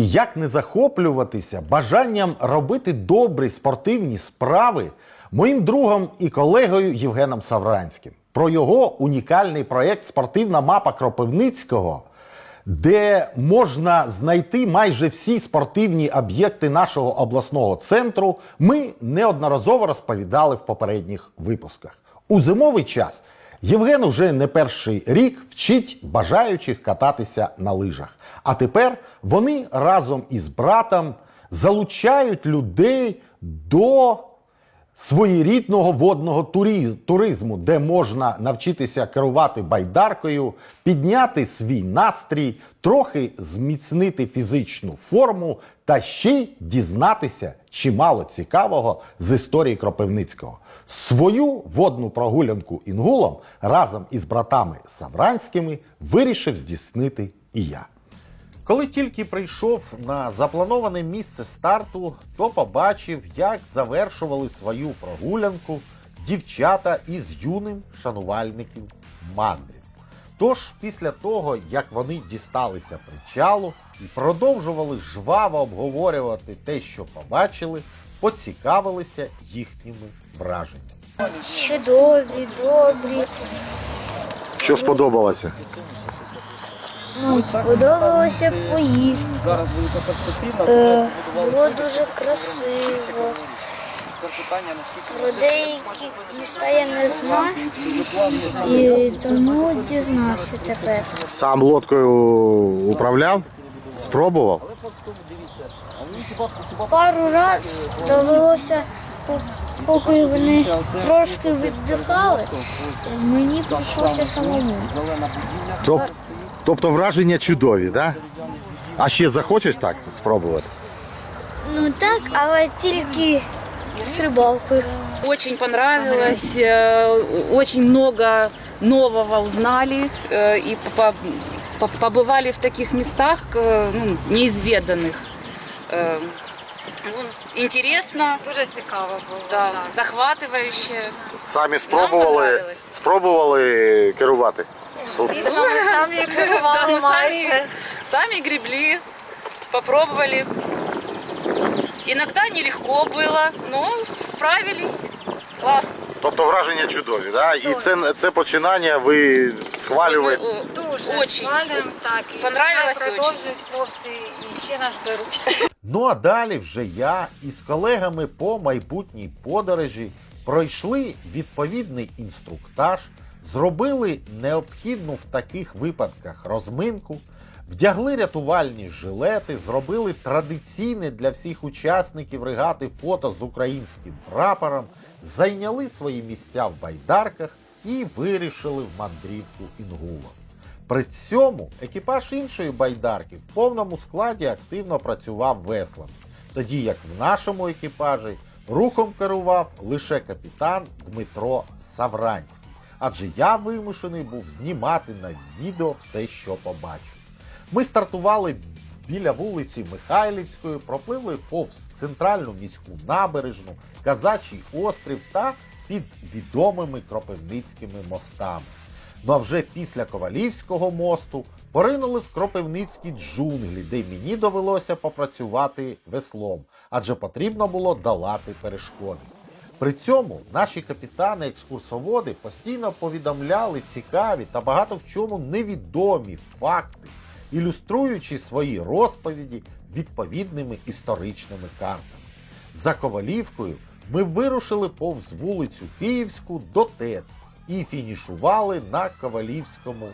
Як не захоплюватися бажанням робити добрі спортивні справи моїм другом і колегою Євгеном Савранським про його унікальний проєкт Спортивна мапа Кропивницького, де можна знайти майже всі спортивні об'єкти нашого обласного центру, ми неодноразово розповідали в попередніх випусках. У зимовий час Євген уже не перший рік вчить бажаючих кататися на лижах. А тепер вони разом із братом залучають людей до своєрідного водного туризму, де можна навчитися керувати байдаркою, підняти свій настрій, трохи зміцнити фізичну форму та ще й дізнатися чимало цікавого з історії Кропивницького. Свою водну прогулянку інгулом разом із братами Савранськими вирішив здійснити і я. Коли тільки прийшов на заплановане місце старту, то побачив, як завершували свою прогулянку дівчата із юним шанувальників мандрів. Тож, після того, як вони дісталися причалу і продовжували жваво обговорювати те, що побачили, поцікавилися їхніми враженнями. Чудові, добрі. Що сподобалося? Ну, сподобалося поїздка. Зараз велика перспективна Е, було дуже красиво. Про деякі міста я не знав і тому дізнався тепер. Сам лодкою управляв? Спробував? Пару раз довелося, поки вони трошки віддихали, мені прийшлося самому. зелена будівля. Тоб- тобто враження чудові, да? А ще захочеш так спробувати? Ну так, але тільки з рибалкою. Очень понравилось, э, очень много нового узнали э, и по- по- побывали в таких местах э, ну, неизведанных. Э, ну, Интересно, Дуже цікаво було. да, так. захватывающе. Самі спробували- понравилось. спробували керувати. Звісно, ми самі Да, керували мы майже. сами, сами гребли, попробовали. Иногда нелегко было, но справились. Классно. Тобто враження чудові, да? І це, це починання ви схвалюєте. Э, Дуже Очень. хвалюємо, так. І Понравилось нехай продовжують хлопці і ще нас беруть. Ну а далі вже я із колегами по майбутній подорожі пройшли відповідний інструктаж, зробили необхідну в таких випадках розминку, вдягли рятувальні жилети, зробили традиційне для всіх учасників регати фото з українським прапором, зайняли свої місця в байдарках і вирішили в мандрівку інгулом. При цьому екіпаж іншої байдарки в повному складі активно працював веслами, тоді як в нашому екіпажі рухом керував лише капітан Дмитро Савранський. Адже я вимушений був знімати на відео все, що побачив. Ми стартували біля вулиці Михайлівської, пропливли повз центральну міську набережну, Казачий острів та під відомими кропивницькими мостами. Ну а вже після Ковалівського мосту поринули в кропивницькі джунглі, де мені довелося попрацювати веслом, адже потрібно було долати перешкоди. При цьому наші капітани-екскурсоводи постійно повідомляли цікаві та багато в чому невідомі факти, ілюструючи свої розповіді відповідними історичними картами. За Ковалівкою ми вирушили повз вулицю Київську до ТЕЦ і фінішували на Ковалівському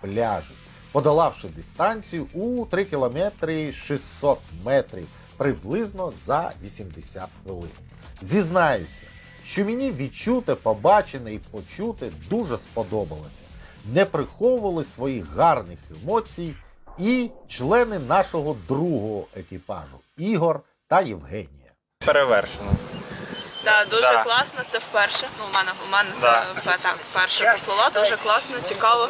пляжі, подолавши дистанцію у 3 кілометри 600 метрів приблизно за 80 хвилин. Зізнаюся, що мені відчуте, побачене і почуте дуже сподобалося. Не приховували своїх гарних емоцій і члени нашого другого екіпажу Ігор та Євгенія. Перевершено. Да, дуже Да. класно, це вперше. Ну, у мене, у мене Да. це так, вперше поплила, дуже класно, цікаво.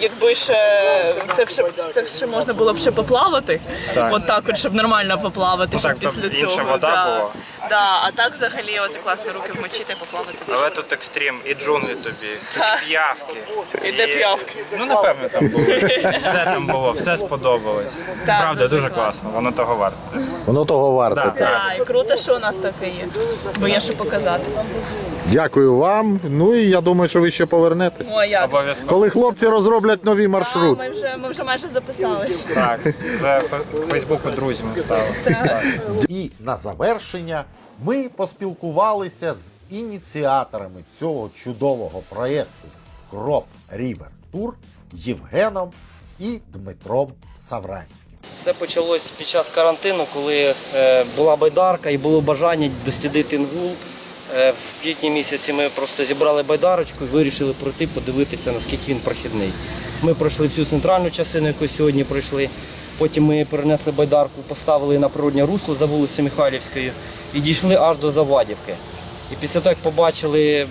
якби ще це ще це ще можна було б ще поплавати. Так. От так, от, щоб нормально поплавати, Ну, щоб так, після цього. інша вода да. була. Да, а так взагалі оце класно руки вмочити, поплавати. Але тут екстрім, і джунглі тобі, і п'явки. І де п'явки? Ну, напевно, там було. Все там було, все сподобалось. Так, Правда, дуже дуже класно, воно того варте. Воно того варте. Да. так. Так, і круто, що у нас таке є. Бо є що показати. Дякую вам. Ну і я думаю, що ви ще повернетесь. О, як? Обов'язково. Коли хлопці розроблять нові А, маршрути. ми вже ми вже майже записались. Так, вже в Фейсбуку друзями стали. Так. І на завершення ми поспілкувалися з ініціаторами цього чудового проєкту Кроп Рівер Тур Євгеном і Дмитром Савранським. Це почалось під час карантину, коли е, була байдарка і було бажання дослідити інгул. Е, в квітні місяці ми просто зібрали байдарочку і вирішили пройти, подивитися, наскільки він прохідний. Ми пройшли всю центральну частину, яку сьогодні пройшли. Потім ми перенесли байдарку, поставили на природнє русло за вулицею Михайлівською і дійшли аж до Завадівки. І після того, як побачили,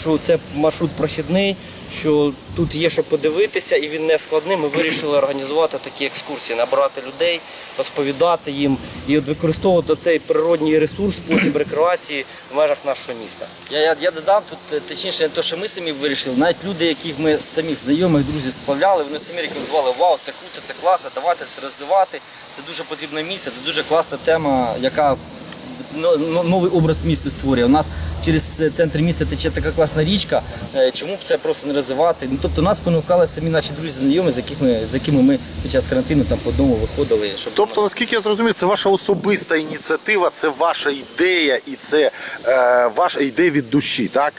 що це маршрут прохідний, що тут є що подивитися і він не складний, ми вирішили організувати такі екскурсії, набирати людей, розповідати їм і от використовувати цей природній ресурс, спосіб рекреації в межах нашого міста. Я, я, я додам тут е, точніше не те, що ми самі вирішили, навіть люди, яких ми самих знайомих, друзів сплавляли, вони самі рекомендували, вау, це круто, це класно, давайте це розвивати. Це дуже потрібне місце, це дуже класна тема, яка новий образ міста створює. У нас через е, центр міста тече така класна річка. е, Чому б це просто не розвивати? Ну, тобто нас спонукали самі наші друзі знайомі, з яких ми, з якими ми під час карантину там по дому виходили. Щоб Тобто, наскільки я зрозумів, це ваша особиста ініціатива, це ваша ідея і це е, ваша ідея від душі, так?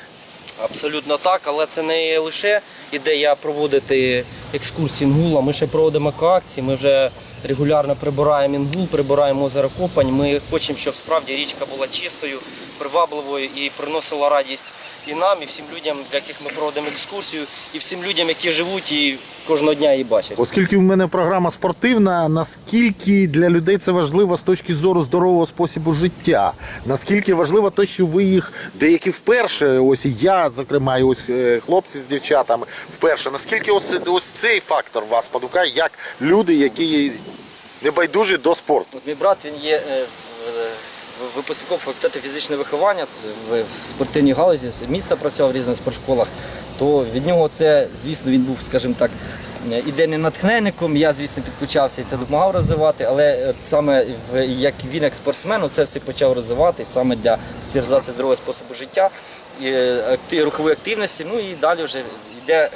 Абсолютно так, але це не лише ідея проводити екскурсії інгула. Ми ще проводимо акції. Ми вже регулярно прибираємо інгул, прибираємо озеро Копань. Ми хочемо, щоб справді річка була чистою, привабливою і приносила радість і нам, і всім людям, для яких ми проводимо екскурсію, і всім людям, які живуть і кожного дня її бачать. Оскільки в мене програма спортивна, наскільки для людей це важливо з точки зору здорового способу життя? Наскільки важливо те, що ви їх деякі вперше, ось і я, зокрема, і ось е, хлопці з дівчатами вперше. Наскільки ось, ось цей фактор вас спонукає, як люди, які не байдужі до спорту? Мій брат він є е, випускником факультету фізичного виховання в спортивній галузі з міста працював в різних спортшколах. То від нього це, звісно, він був, скажімо так, ідейним натхненником. Я, звісно, підключався і це допомагав розвивати, але е, саме як він як спортсмен, це все почав розвивати саме для популяризації здорового способу життя е, рухової активності. Ну і далі вже йде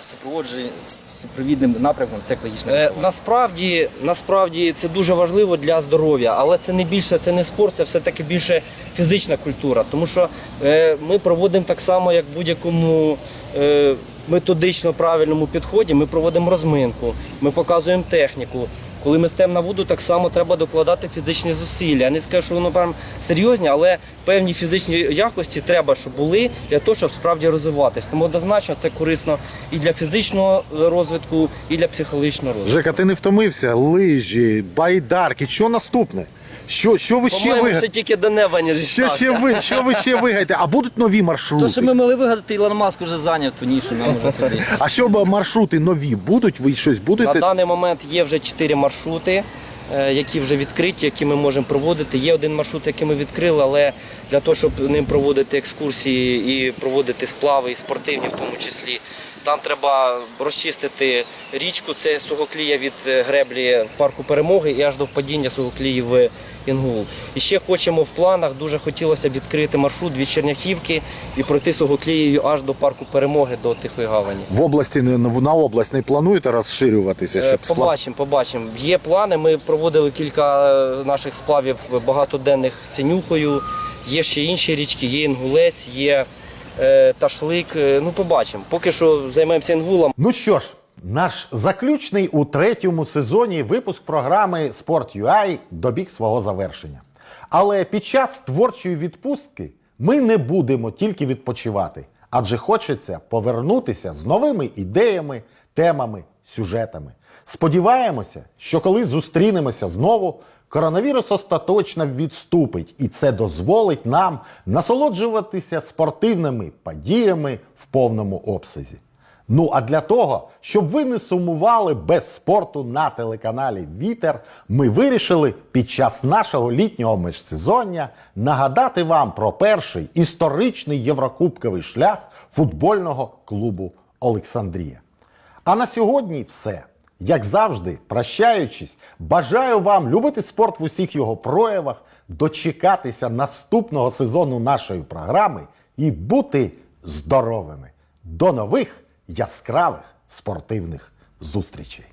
супроводження супровідним напрямком. Це екологічне Е, виховання. насправді, насправді це дуже важливо для здоров'я, але це не більше, це не спорт, це все-таки більше фізична культура. Тому що е, ми проводимо так само, як в будь-якому е, методично правильному підході. Ми проводимо розминку, ми показуємо техніку. Коли ми стаємо на воду, так само треба докладати фізичні зусилля. Я не скажу, що воно прям серйозні, але певні фізичні якості треба, щоб були для того, щоб справді розвиватись. Тому однозначно це корисно і для фізичного розвитку, і для психологічного розвитку. Жека, ти не втомився? Лижі, байдарки. Що наступне? Що, що ви ще По-моєму, ще вигадаєте? тільки до неба не Що, ще ви, що ви ще вигадаєте? А будуть нові маршрути? То, що ми могли вигадати, Ілон Маск вже зайняв ту нішу, нам уже туди. А що б маршрути нові будуть? Ви щось будете? На даний момент є вже чотири маршрути, які вже відкриті, які ми можемо проводити. Є один маршрут, який ми відкрили, але для того, щоб ним проводити екскурсії і проводити сплави, і спортивні в тому числі, там треба розчистити річку. Це Сугоклія від е, греблі в парку перемоги і аж до впадіння Сугоклії в Інгул. І ще хочемо в планах, дуже хотілося б відкрити маршрут від Черняхівки і пройти Сугоклією аж до парку перемоги, до Тихої Гавані. В області не- на область не плануєте розширюватися, Е, щоб Побачимо, побачимо. Є плани. Ми проводили кілька е, наших сплавів багатоденних з Синюхою. Є ще інші річки, є Інгулець, є Ташлик. Е, Ну, побачимо. Поки що займаємося інгулом. Ну що ж, наш заключний у третьому сезоні випуск програми Sport.ua добіг свого завершення. Але під час творчої відпустки ми не будемо тільки відпочивати, адже хочеться повернутися з новими ідеями, темами, сюжетами. Сподіваємося, що коли зустрінемося знову, коронавірус остаточно відступить, і це дозволить нам насолоджуватися спортивними подіями в повному обсязі. Ну а для того, щоб ви не сумували без спорту на телеканалі Вітер, ми вирішили під час нашого літнього межсезоння нагадати вам про перший історичний єврокубковий шлях футбольного клубу Олександрія. А на сьогодні все. Як завжди, прощаючись, бажаю вам любити спорт в усіх його проявах, дочекатися наступного сезону нашої програми і бути здоровими. До нових яскравих спортивних зустрічей!